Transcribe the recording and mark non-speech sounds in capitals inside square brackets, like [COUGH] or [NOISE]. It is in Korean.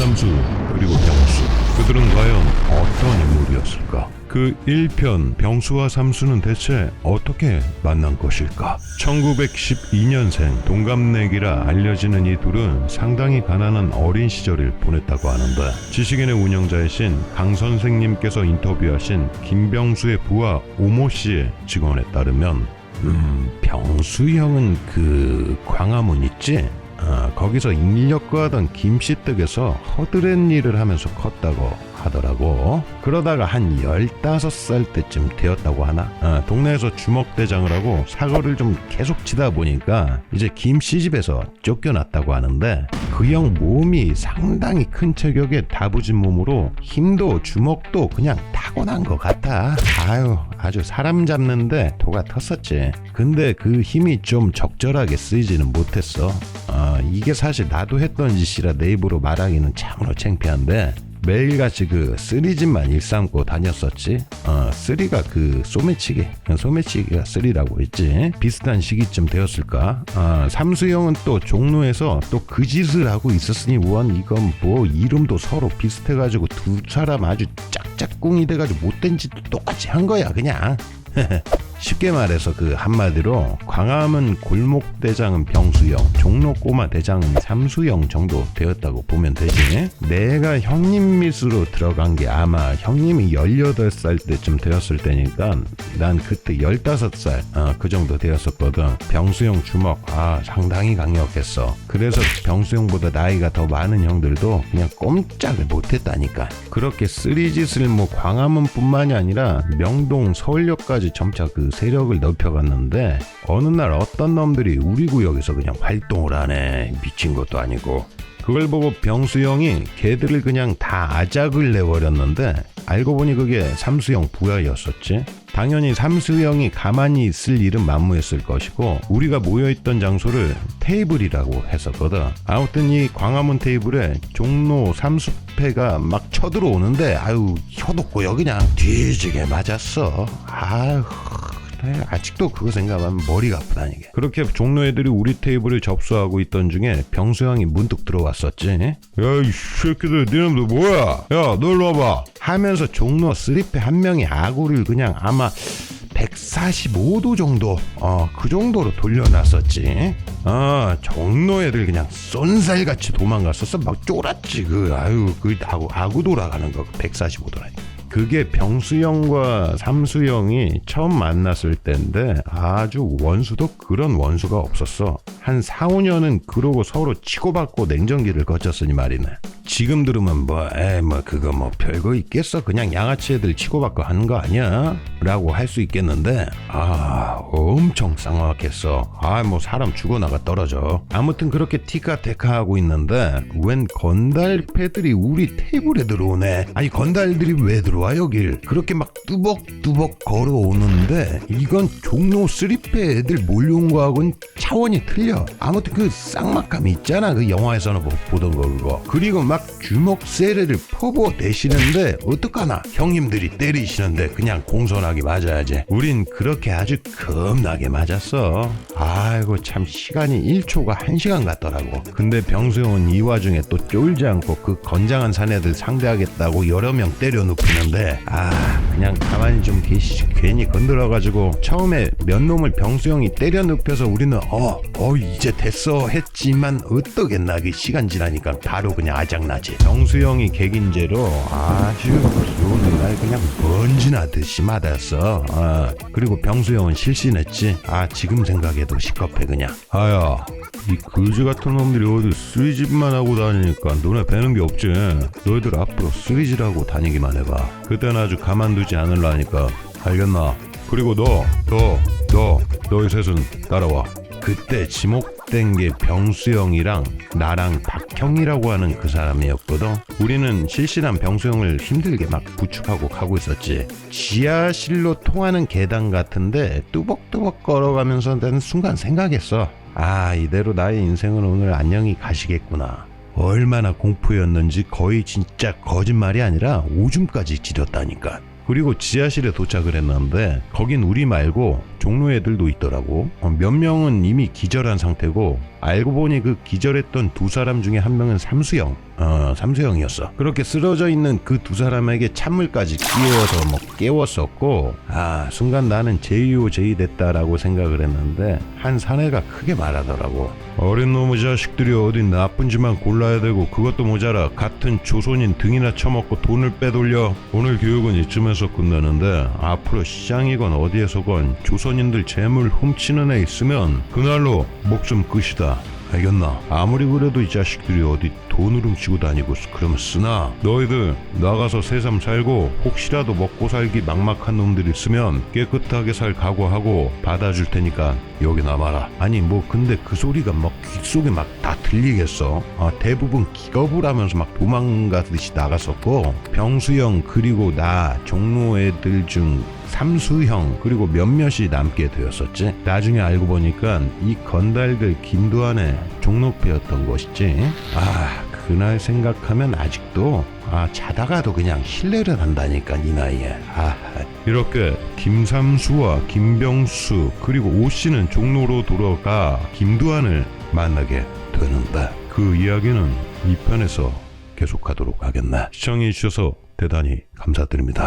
김삼수 그리고 병수 그들은 과연 어떤 인물이었을까? 그 1편 병수와 삼수는 대체 어떻게 만난 것일까? 1912년생 동갑내기라 알려지는 이 둘은 상당히 가난한 어린 시절을 보냈다고 하는데 지식인의 운영자이신 강 선생님께서 인터뷰하신 김병수의 부하 오모 씨의 증언에 따르면 음, 병수 형은 그 광화문 있지? 아, 거기서 인력거 하던 김씨댁에서 허드렛 일을 하면서 컸다고 하더라고. 그러다가 한 15살 때쯤 되었다고 하나? 아, 동네에서 주먹대장을 하고 사고를 좀 계속 치다 보니까 이제 김씨 집에서 쫓겨났다고 하는데 그 형 몸이 상당히 큰 체격에 다부진 몸으로 힘도 주먹도 그냥 타고난 것 같아. 아유, 아주 사람 잡는데 도가 텄었지. 근데 그 힘이 좀 적절하게 쓰이지는 못했어. 아, 이게 사실 나도 했던 짓이라 내 입으로 말하기는 참으로 창피한데 매일같이 그 쓰리집만 일삼고 다녔었지. 어, 쓰리가 그 소매치기, 소매치기가 쓰리라고 했지. 비슷한 시기쯤 되었을까. 아, 삼수형은 또 종로에서 또 그 짓을 하고 있었으니 원 이건 뭐 이름도 서로 비슷해가지고 두 사람 아주 짝짝꿍이 돼가지고 못된 짓 똑같이 한 거야 그냥. [LAUGHS] 쉽게 말해서 그 한마디로 광화문 골목 대장은 병수형, 종로 꼬마 대장은 삼수형 정도 되었다고 보면 되지. 내가 형님 밑으로 들어간 게 아마 형님이 18살 때쯤 되었을 때니까 난 그때 15살 어, 그 정도 되었었거든. 병수형 주먹 아 상당히 강력했어. 그래서 병수형보다 나이가 더 많은 형들도 그냥 꼼짝을 못했다니까. 그렇게 쓰리짓을 뭐 광화문뿐만이 아니라 명동, 서울역까지 점차 그 세력을 넓혀갔는데 어느 날 어떤 놈들이 우리 구역에서 그냥 활동을 하네. 미친 것도 아니고. 그걸 보고 병수형이 걔들을 그냥 다 아작을 내버렸는데 알고 보니 그게 삼수형 부하였었지. 당연히 삼수형이 가만히 있을 일은 만무했을 것이고 우리가 모여있던 장소를 테이블이라고 했었거든. 아무튼 이 광화문 테이블에 종로 삼수패가 막 쳐들어오는데 아유 혀돋고요 그냥 뒤지게 맞았어. 아 유 그래, 아직도 그거 생각하면 머리가 아프다 이게. 그렇게 종로 애들이 우리 테이블을 접수하고 있던 중에 병수형이 문득 들어왔었지. 야이 새끼들 니네들 뭐야? 야 너 일로 와봐. 하면서 종로 쓰리패 한 명이 아구를 그냥 아마 145도 정도 어 그 정도로 돌려놨었지. 아 종로 애들 그냥 쏜살같이 도망갔었어. 막 쫄았지 그 아유 그 아구 아구 돌아가는 거 145도라니. 그게 병수형과 삼수형이 처음 만났을 때인데 아주 원수도 그런 원수가 없었어. 한 4, 5년은 그러고 서로 치고받고 냉정기를 거쳤으니 말이네. 지금 들으면 뭐, 에, 뭐, 그거 뭐 별거 있겠어. 그냥 양아치 애들 치고받고 하는 거 아니야? 라고 할 수 있겠는데, 아, 엄청 쌍막했어. 아, 뭐 사람 죽어나가 떨어져. 아무튼 그렇게 티카테카 하고 있는데, 웬 건달패들이 우리 테이블에 들어오네. 아니, 건달들이 왜 들어와, 여길? 그렇게 막 뚜벅뚜벅 걸어오는데, 이건 종로 쓰리패 애들 몰려온 거하고는 차원이 틀려. 아무튼 그 쌍막감이 있잖아. 그 영화에서는 뭐 보던 거 그거. 그리고 막 주먹 세례를 퍼부어 대시는데 어떡하나? 형님들이 때리시는데 그냥 공손하게 맞아야지. 우린 그렇게 아주 겁나게 맞았어. 아이고 참 시간이 1초가 1시간 같더라고. 근데 병수형은 이 와중에 또 쫄지 않고 그 건장한 사내들 상대하겠다고 여러 명 때려 눕히는데 아 그냥 가만히 좀 계시지 괜히 건드려가지고 처음에 몇 놈을 병수형이 때려 눕혀서 우리는 어, 어 이제 됐어 했지만 어떠겠나 그 시간 지나니까 바로 그냥 아작나지. 병수형이 객인제로 아주 요는 날 그냥 먼지 나듯이 맞았어. 아, 그리고 병수형은 실신했지. 아 지금 생각해도 시겁해 그냥. 아야 이 거지 같은 놈들이 어디 쓰리집만 하고 다니니까 너네 배는 게 없지. 너희들 앞으로 쓰리집하고 다니기만 해봐. 그땐 아주 가만두지 않으려니까. 알겠나? 그리고 너 너 너 너희 셋은 따라와 그때 지목된 게 병수형이랑 나랑 박형이라고 하는 그 사람이었거든. 우리는 실실한 병수형을 힘들게 막 부축하고 가고 있었지. 지하실로 통하는 계단 같은데 뚜벅뚜벅 걸어가면서 나는 순간 생각했어. 아 이대로 나의 인생은 오늘 안녕히 가시겠구나. 얼마나 공포였는지 거의 진짜 거짓말이 아니라 오줌까지 지렸다니까. 그리고 지하실에 도착을 했는데 거긴 우리 말고 종로 애들도 있더라고. 어, 몇 명은 이미 기절한 상태고 알고 보니 그 기절했던 두 사람 중에 한 명은 삼수형 어 삼수형이었어. 그렇게 쓰러져 있는 그 두 사람에게 찬물까지 끼워서 뭐 깨웠었고 아 순간 나는 제이오 제이 됐다라고 생각을 했는데 한 사내가 크게 말하더라고. 어린 놈의 자식들이 어디 나쁜 짓만 골라야 되고 그것도 모자라 같은 조선인 등이나 쳐먹고 돈을 빼돌려. 오늘 교육은 이쯤에서 끝나는데 앞으로 시장이건 어디에서건 조선인들 재물 훔치는 애 있으면 그날로 목숨 끝이다 알겠나? 아무리 그래도 이 자식들이 어디 돈을 훔치고 다니고 그러면 쓰나? 너희들 나가서 새삼 살고 혹시라도 먹고 살기 막막한 놈들 있으면 깨끗하게 살 각오하고 받아줄 테니까 여기 남아라. 아니 뭐 근데 그 소리가 막 귓속에 막 다 들리겠어. 아, 대부분 기겁을 하면서 막 도망가듯이 나갔었고 병수형 그리고 나 종로 애들 중 삼수형 그리고 몇몇이 남게 되었었지. 나중에 알고 보니까 이 건달들 김두한의 종로패였던 것이지. 아 그날 생각하면 아직도 아 자다가도 그냥 신뢰를 한다니까 이 나이에. 아 이렇게 김삼수와 김병수 그리고 오 씨는 종로로 돌아가 김두한을 만나게 되는데 그 이야기는 2편에서 계속하도록 하겠네. 시청해 주셔서 대단히 감사드립니다.